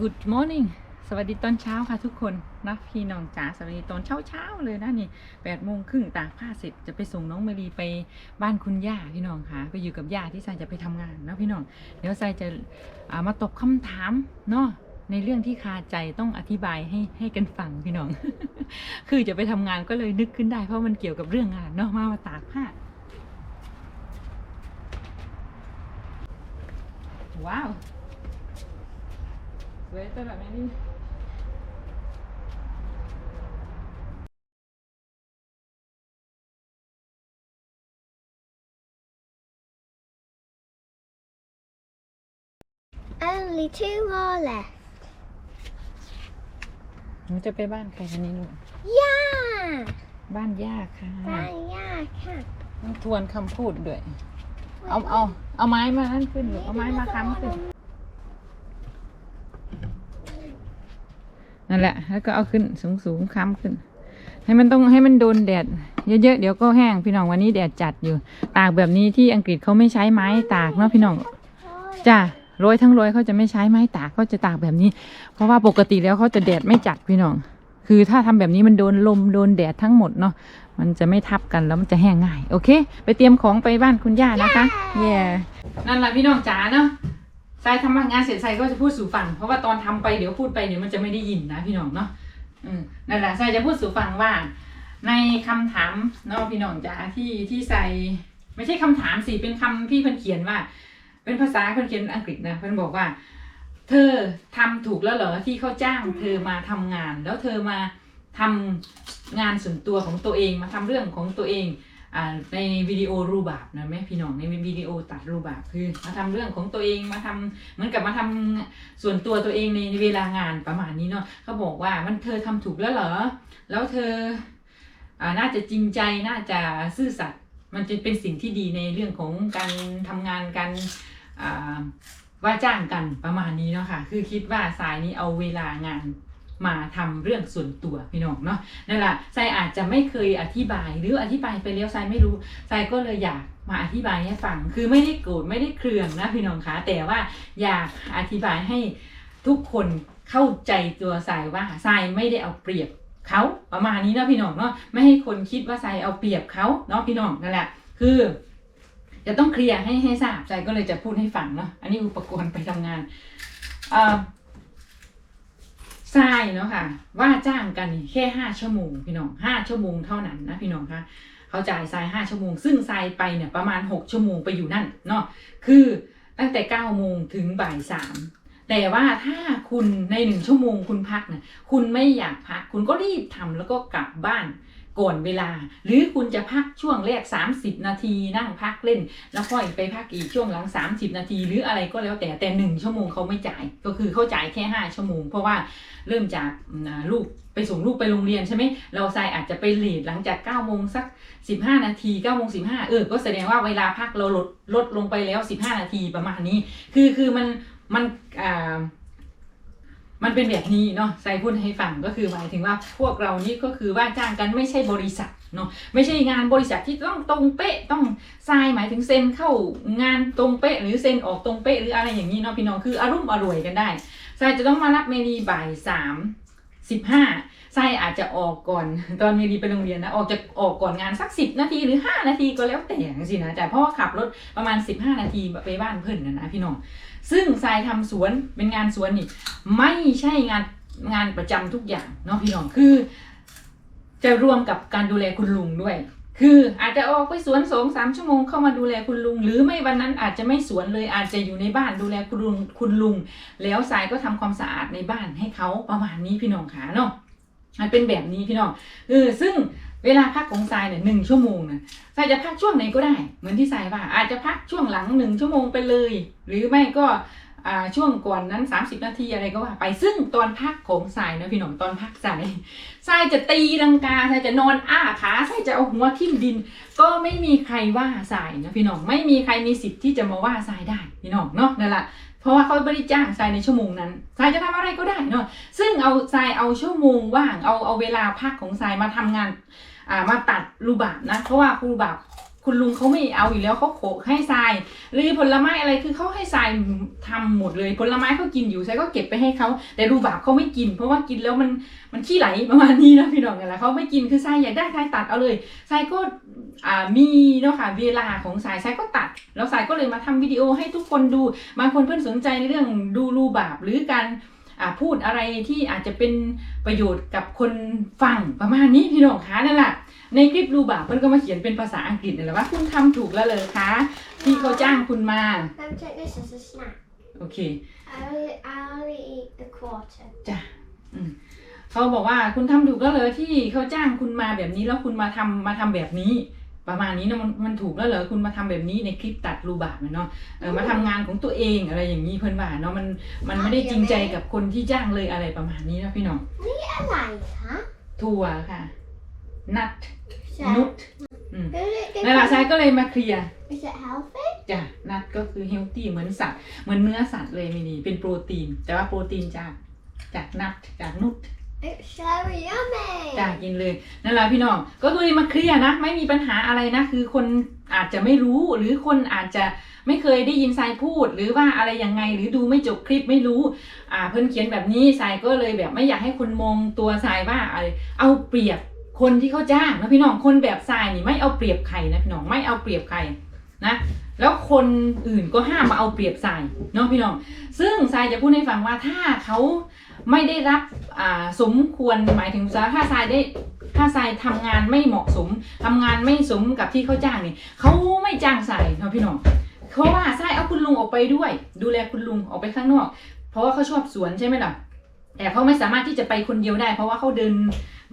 Good morning สวัสดีตอนเช้าค่ะทุกคนนะพี่น้องจ๋าสวัสดีตอนเช้าเช้าเลยนะนี่แปดโมงครึ่งตากผ้าเสร็จจะไปส่งน้องเมรีไปบ้านคุณย่าพี่น้องค่ะ ไปอยู่กับย่าที่ทรายจะไปทำงานนะพี่น้อง เดี๋ยวทรายจะามาตอบคำถามเนาะในเรื่องที่คาใจต้องอธิบายให้ให้กันฟังพี่น้อง คือจะไปทำงานก็เลยนึกขึ้นได้เพราะมันเกี่ยวกับเรื่องงานเนาะมามาตากผ้า ว้าว สวยแต่แบบนี้ Only two more left. หนูจะไปบ้านใครคะนี่ลูก Yeah! บ้านย่าค่ะ Bye, yeah, cat. ต้องทวนคำพูดด้วย เอาเอาเอาไม้มานั่นขึ้นลูกเอาไม้มาค้ำขึ้น นั่นแหละ แล้วก็เอาขึ้นสูงสูงๆค้ำขึ้น ให้มันต้องให้มันโดนแดดเยอะๆ เดี๋ยวก็แห้งพี่น้องวันนี้แดดจัดอยู่ ตากแบบนี้ที่อังกฤษเขาไม่ใช้ไม้ตากเนาะพี่น้องจ้ะโรยทั้งโรยเขาจะไม่ใช้ไม้ตากเขาจะตากแบบนี้ เพราะว่าปกติแล้วเขาจะแดดไม่จัดพี่น้อง คือถ้าทำแบบนี้มันโดนลมโดนแดดทั้งหมดเนาะมันจะไม่ทับกันแล้วมันจะแห้งง่าย โอเค ไปเตรียมของไปบ้านคุณย่านะคะ เย่นั่นแหละพี่น้องจ๋าเนาะ ทรายทำงานเสร็จทรายก็จะพูดสู่ฟัง เพราะว่าตอนทำไปเดี๋ยวพูดไปเดี๋ยวมันจะไม่ได้ยินนะพี่น้องเนาะอืมนั่นแหละทรายจะพูดสู่ฟังว่า ในคำถามเนาะพี่น้องจ๋าที่ที่ใส่ไม่ใช่คำถามสิเป็นคำที่เพิ่นเขียนว่า เป็นภาษาเพิ่นเขียนอังกฤษนะเพิ่นบอกว่า เธอทำถูกแล้วเหรอที่เขาจ้าง เธอมาทำงาน แล้วเธอมาทำงานส่วนตัวของตัวเองมาทำเรื่องของตัวเอง อ่าในวิดีโอรูปแบบนะแม่พี่น้องในวิดีโอตัดรูปแบบคือมาทำเรื่องของตัวเองมาทำเหมือนกับมาทำส่วนตัวตัวเองในเวลางานประมาณนี้เนาะเขาบอกว่ามันเธอทำถูกแล้วเหรอ แล้วเธออ่าน่าจะจริงใจน่าจะซื่อสัตย์มันจะเป็นสิ่งที่ดีในเรื่องของการทำงานการอ่าว่าจ้างกันประมาณนี้เนาะค่ะ คือคิดว่าสายนี้เอาเวลางาน มาทำเรื่องส่วนตัวพี่น้องเนาะนั่นแหละทรายอาจจะไม่เคยอธิบายหรืออธิบายไปแล้วทรายไม่รู้ทรายก็เลยอยากมาอธิบายให้ฟัง คือไม่ได้โกรธไม่ได้เครืองนะพี่น้องคะแต่ว่าอยากอธิบายให้ทุกคนเข้าใจตัวทรายว่าทรายไม่ได้เอาเปรียบเขาประมาณนี้นะพี่น้องเนาะไม่ให้คนคิดว่าทรายเอาเปรียบเขาเนาะพี่น้องนั่นแหละคือจะต้องเคลียร์ให้ให้ทราบใจก็เลยจะพูดให้ฟังเนาะอันนี้อุปกรณ์ไปทำงานเอ่อ ทรายเนาะค่ะ ว่าจ้างกันแค่ห้าชั่วโมงพี่น้องห้าชั่วโมงเท่านั้นนะพี่น้องคะเขาจ่ายทรายห้าชั่วโมง ซึ่งทรายไปเนี่ยประมาณหกชั่วโมงไปอยู่นั่นเนาะคือตั้งแต่เก้าโมงถึงบ่ายสามแต่ว่าถ้าคุณในหนึ่งชั่วโมงคุณพักเนี่ยคุณไม่อยากพัก คุณก็รีบทำแล้วก็กลับบ้าน ก่อนเวลา หรือคุณจะพักช่วงแรก 30 นาทีนั่งพักเล่น แล้วค่อยไปพักอีกช่วงหลัง 30 นาที หรืออะไรก็แล้วแต่แต่หนึ่งชั่วโมงเขาไม่จ่าย ก็คือเขาจ่ายแค่ 5 ชั่วโมง เพราะว่าเริ่มจากลูกไปส่งลูกไปโรงเรียนใช่ไหมเราทรายอาจจะไปเลทหลังจาก9โมงสัก 15 นาที9โมง15เออก็แสดงว่าเวลาพักเราลดลดลงไปแล้ว 15 นาทีประมาณนี้ คือคือมันมันอ่า มันเป็นแบบนี้เนาะใส่พูดให้ฟังก็คือหมายถึงว่าพวกเรานี่ก็คือว่าจ้างกันไม่ใช่บริษัทเนาะไม่ใช่งานบริษัทที่ต้องตรงเป๊ะต้องทรายหมายถึงเซ็นเข้างานตรงเป๊ะ หรือเซ็นออกตรงเป๊ะหรืออะไรอย่างนี้เนาะพี่น้องคืออารมณ์อร่วยกันได้ทรายจะต้องมารับเมรีบ่ายสามสิบห้าทรายอาจจะออกก่อนตอนเมรีไปโรงเรียนนะออกจะออกก่อนงานสักสิบนาทีหรือห้านาทีก็แล้วแต่สินะแต่เพราะว่าขับรถประมาณสิบห้านาทีไปบ้านเพื่อนนะนะพี่น้อง ซึ่งทรายทำสวนเป็นงานสวนนี่ไม่ใช่งานงานประจำทุกอย่างเนาะพี่น้องคือ จะรวมกับการดูแลคุณลุงด้วย คืออาจจะออกไปสวนสองสามชั่วโมงเข้ามาดูแลคุณลุง หรือไม่วันนั้นอาจจะไม่สวนเลยอาจจะอยู่ในบ้านดูแลคุณลุงคุณลุง แล้วทรายก็ทำความสะอาดในบ้านให้เขาประมาณนี้พี่น้องขาเนาะมันเป็นแบบนี้พี่น้องเออซึ่ง เวลาพักของทรายเนี่ยหนึ่งชั่วโมงนะทรายจะพักช่วงไหนก็ได้ เหมือนที่ทรายว่า อาจจะพักช่วงหลังหนึ่งชั่วโมงไปเลย หรือไม่ก็ช่วงก่อนนั้น 30 นาทีอะไรก็ว่าไปซึ่งตอนพักของสายนะพี่หนุ่มตอนพักสายสายจะตีลังกาสายจะนอนอ้าขาสายจะเอาหัวทิ่มดิน ก็ไม่มีใครว่าสายนะพี่น้องไม่มีใครมีสิทธิ์ที่จะมาว่าสายได้พี่น้องเนาะนั่นแหละเพราะว่าเขาไม่ได้จ้างสายในชั่วโมงนั้นสายจะทำอะไรก็ได้เนาะซึ่งเอาสายเอาชั่วโมงว่างเอาเอาเวลาพักของสายมาทำงาน อ่ามาตัดรูปแบนะ เพราะว่ารูปแบคุณลุงเขาไม่เอาอยู่แล้วเขาโขกให้ทราย หรือผลไม้อะไรคือเขาให้ทรายทำหมดเลย ผลไม้เขากินอยู่ทรายก็เก็บไปให้เขาแต่รูบาบเขาไม่กิน เพราะว่ากินแล้วมันมันขี้ไหลประมาณนี้นะพี่น้องกันแหละเขาไม่กินคือทรายอยากได้ทรายตัดเอาเลยทรายก็มีเนาะค่ะเวลาของทรายทรายก็ตัด แล้วทรายก็เลยมาทำวิดีโอให้ทุกคนดู บางคนเพื่อนสนใจในเรื่องดูรูบาบหรือการ พูดอะไรที่อาจจะเป็นประโยชน์กับคนฟังประมาณนี้พี่น้องคะนั่นแหละในคลิปรูบาบเพื่อนก็มาเขียนเป็นภาษาอังกฤษนี่แหละว่าคุณทำถูกแล้วเลยคะที่เขาจ้างคุณมา Don't take this as a snack. โอเค I only, I only eat the quarter. เขาบอกว่าคุณทำถูกแล้วเลยที่เขาจ้างคุณมาแบบนี้แล้วคุณมาทำมาทำแบบนี้ ประมาณนี้นะมันมันถูกแล้วเหรอคุณมาทำแบบนี้ในคลิปตัดรูบาบเนาะเออมาทำงานของตัวเองอะไรอย่างนี้เพื่อนว่าเนาะมันมันไม่ได้จริงใจกับคนที่จ้างเลยอะไรประมาณนี้นะพี่น้อง I like that. ถั่วค่ะ นัท So, นุช who did it นั่นแหละชายก็เลยมาเคลียร์ Is it healthy? จ้ะนัทก็คือเฮลตี้เหมือนสัตว์เหมือนเนื้อสัตว์เลยมินี่เป็นโปรตีน แต่ว่าโปรตีนจากจากนัทจากนุช It's so yummy. จ้ากินเลยนั่นแหละพี่น้องก็คือมาเคลียร์นะ ไม่มีปัญหาอะไรนะ คือคนอาจจะไม่รู้หรือคนอาจจะไม่เคยได้ยินทรายพูด หรือว่าอะไรยังไงหรือดูไม่จบคลิปไม่รู้ อ่า เพิ่นเขียนแบบนี้ทรายก็เลยแบบไม่อยากให้คนมองตัวทรายว่าอะไรเอาเปรียบคนที่เขาจ้างนะพี่น้องคนแบบทรายนี่ไม่เอาเปรียบใครนะพี่น้องไม่เอาเปรียบใคร นะแล้วคนอื่นก็ห้ามมาเอาเปรียบทรายเนาะพี่น้อง ซึ่งทรายจะพูดให้ฟังว่าถ้าเขาไม่ได้รับสมควรหมายถึงถ้าทรายได้ถ้าทรายทำงานไม่เหมาะสมทำงานไม่สมกับที่เขาจ้างนี่เขาไม่จ้างทรายเนาะพี่น้องเพราะว่าทรายเอาคุณลุงออกไปด้วย ดูแลคุณลุงออกไปข้างนอก เพราะว่าเขาชอบสวนใช่ไหมล่ะ แต่เขาไม่สามารถที่จะไปคนเดียวได้ เพราะว่าเขาเดิน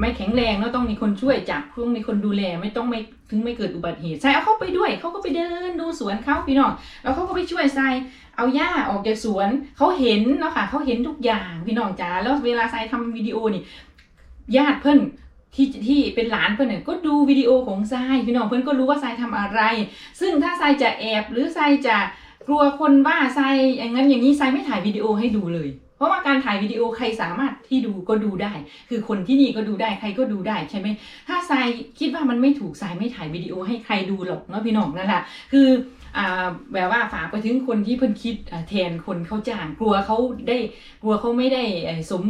ไม่แข็งแรงแล้วต้องมีคนช่วยจับต้องมีคนดูแลไม่ต้องไม่ถึงไม่เกิดอุบัติเหตุทรายเอาเขาไปด้วยเขาก็ไปเดินดูสวนเขาพี่น้องแล้วเขาก็ไปช่วยทรายเอาหญ้าออกจากสวนเขาเห็นเนาะค่ะเขาเห็นทุกอย่างพี่น้องจ๋าแล้วเวลาทรายทำวิดีโอนี่ญาติเพื่อนที่ที่เป็นหลานเพื่อนเนี่ยก็ดูวิดีโอของทรายพี่น้องเพื่อนก็รู้ว่าทรายทำอะไร ซึ่งถ้าทรายจะแอบหรือทรายจะกลัวคนว่าทรายอย่างนั้นอย่างนี้ทรายไม่ถ่ายวิดีโอให้ดูเลย เพราะว่าการถ่ายวิดีโอใครสามารถที่ดูก็ดูได้ คือคนที่นี่ก็ดูได้ใครก็ดูได้ใช่ไหมถ้าทรายคิดว่ามันไม่ถูกทรายไม่ถ่ายวิดีโอให้ใครดูหรอกเนาะพี่น้องนั่นแหละคือแบบว่าฝากไปถึงคนที่เพิ่นคิดแทนคนเขาจ้างกลัวเขาได้กลัวเขาไม่ได้สม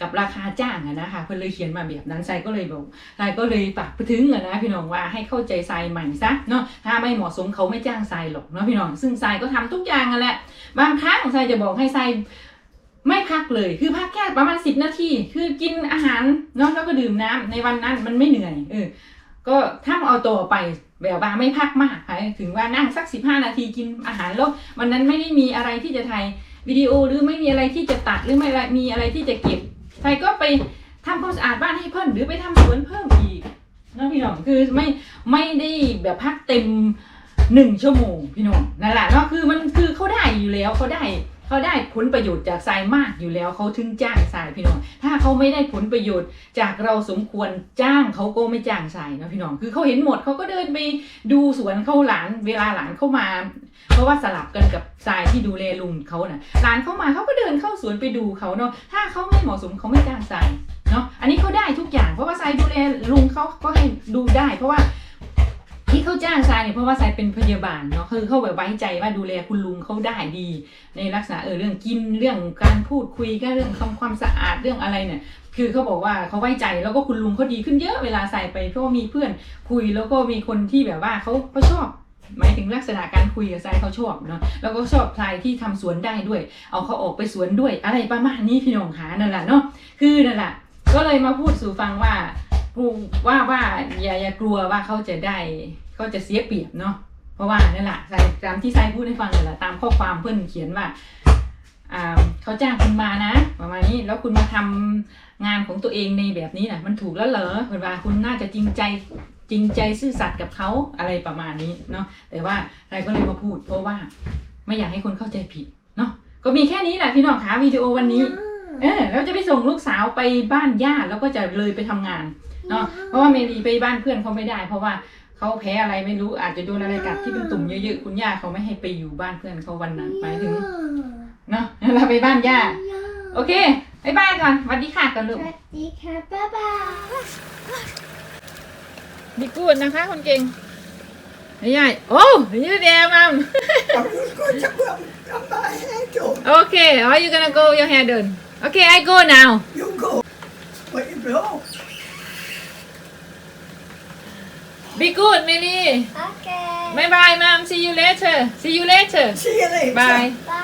กับราคาจ้างอะนะคะเพิ่นเลยเขียนมาแบบนั้นทรายก็เลยบอกทรายก็เลยฝากไปถึงอะนะพี่น้องว่าให้เข้าใจทรายใหม่ซะเนาะถ้าไม่เหมาะสมเขาไม่จ้างทรายหรอกเนาะพี่น้องซึ่งทรายก็ทำทุกอย่างนั่นแหละบางครั้งทรายจะบอกให้ทราย ไม่พักเลยคือพักแค่ประมาณสิบนาทีคือกินอาหารเนาะแล้วก็ดื่มน้ำในวันนั้นมันไม่เหนื่อยเออก็ถ้าเอาต่อไปแบบว่าไม่พักมากค่ะถึงว่านั่งสักสิบห้านาทีกินอาหารแล้ววันนั้นไม่ได้มีอะไรที่จะถ่ายวิดีโอหรือไม่มีอะไรที่จะตัดหรือไม่มีอะไรที่จะเก็บใครก็ไปทำความสะอาดบ้านให้เพิ่มหรือไปทำสวนเพิ่มอีกเนาะพี่น้องคือไม่ไม่ได้แบบพักเต็มหนึ่งชั่วโมงพี่น้องนั่นแหละเนาะคือมันคือเขาได้อยู่แล้วเขาได้ เขาได้ผลประโยชน์จากทรายมากอยู่แล้วเขาถึงจ้างทรายพี่น้อง ถ้าเขาไม่ได้ผลประโยชน์จากเราสมควรจ้างเขาก็ไม่จ้างใส่นะพี่น้อง คือเขาเห็นหมดเขาก็เดินไปดูสวนเขาหลานเวลาหลานเข้ามา เพราะว่าสลับกันกับทรายที่ดูแลลุงเขาน่ะหลานเข้ามาเขาก็เดินเข้าสวนไปดูเขาเนาะถ้าเขาไม่เหมาะสมเขาไม่จ้างทรายเนาะอันนี้เขาได้ทุกอย่างเพราะว่าทรายดูแลลุงเขาก็ให้ดูได้ เพราะว่า ที่เขาจ้างทรายเนี่ยเพราะว่าทรายเป็นพยาบาลเนาะคือเขาแบบไว้ใจว่าดูแลคุณลุงเขาได้ดี ในลักษณะเออเรื่องกินเรื่องการพูดคุยก็เรื่องทำความสะอาดเรื่องอะไรเนี่ยคือเขาบอกว่าเขาไว้ใจแล้วก็คุณลุงเขาดีขึ้นเยอะเวลาใส่ไปเพราะว่ามีเพื่อนคุยแล้วก็มีคนที่แบบว่าเขาเขาชอบหมายถึงลักษณะการคุยกับทรายเขาชอบเนาะแล้วก็ชอบทรายที่ทำสวนได้ด้วย เอาเขาออกไปสวนด้วย อะไรประมาณนี้พี่น้องหานั่นแหละเนาะคือนั่นแหละก็เลยมาพูดสู่ฟังว่ากูว่าว่าอย่าอย่ากลัวว่าเขาจะได้ เขาจะเสียเปรียบเนาะเพราะว่านั่นแหละทรายตามที่ทรายพูดให้ฟังนั่นแหละตามข้อความเพื่อนเขียนว่าอ่าเขาจ้างคุณมานะประมาณนี้แล้วคุณมาทำงานของตัวเองในแบบนี้นะมันถูกแล้วเหรอเห็นว่าคุณน่าจะจริงใจจริงใจซื่อสัตย์กับเขาอะไรประมาณนี้เนาะแต่ว่าเราก็เลยมาพูด เพราะว่าไม่อยากให้คนเข้าใจผิดเนาะก็มีแค่นี้แหละพี่น้องคะวิดีโอวันนี้เออเราจะไปส่งลูกสาวไปบ้านญาติแล้วก็จะเลยไปทำงานเนาะเพราะว่าเมลีไปบ้านเพื่อนเขาไม่ได้ เพราะว่า เขาแพ้อะไรไม่รู้อาจจะโดนอะไรกัดที่เป็นตุ่มเยอะๆคุณย่าเขาไม่ให้ไปอยู่บ้านเพื่อนเขาวันนั้นหมายถึงเนาะเราไปบ้านย่าโอเคบายบายก่อนสวัสดีค่ะก่อนลูกสวัสดีค่ะบ๊ายบายดีกูดนะคะคนเก่ง Yeah. Oh, you there, mom. I'm just going to put my hair done. okay, are you gonna go your hair done? Okay, I go now. You go. Where you go? Be good, Millie. Okay. Bye bye, mom. See you later. See you later. See you later. Bye. Bye.